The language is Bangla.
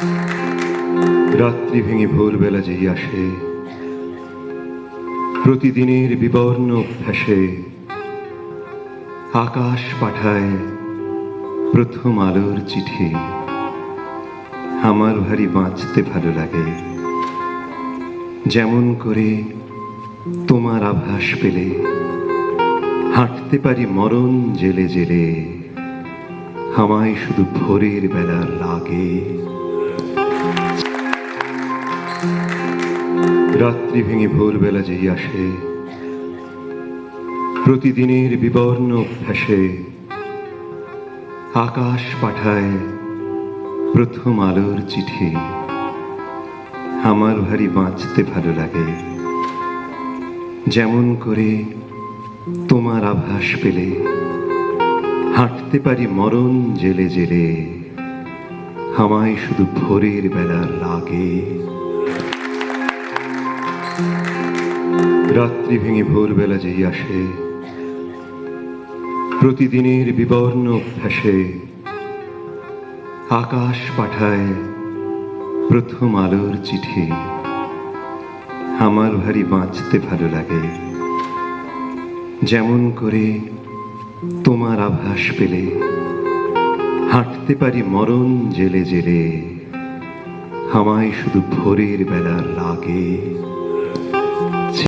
রাত্রি ভেঙে ভোরবেলা যেই আসে, প্রতিদিনের বিবর্ণ অভ্যাসে আকাশ পাঠায় প্রথম আলোর চিঠি। আমার ভারী বাঁচতে ভালো লাগে। যেমন করে তোমার আভাস পেলে, হাঁটতে পারি মরণ জেলে জেলে, আমায় শুধু ভোরের বেলা লাগে। রাত্রি ভেঙে ভোরবেলা যেই আসে, প্রতিদিনের বিবর্ণ অভ্যাসে আকাশ পাঠায় প্রথম আলোর চিঠি। আমার ভারী বাঁচতে ভালো লাগে। যেমন করে তোমার আভাস পেলে, হাঁটতে পারি মরণ জেলে জেলে, আমায় শুধু ভোরের বেলা লাগে। রাত্রি ভেঙে ভোরবেলা যেই আসে, প্রতিদিনের বিবর্ণ অভ্যাসে আকাশ পাঠায় প্রথম আলোর চিঠি। আমার ভারী বাঁচতে ভালো লাগে। যেমন করে তোমার আভাস পেলে, হাঁটতে পারি মরণ জেলে জেলে, আমায় শুধু ভোরের বেলা লাগে।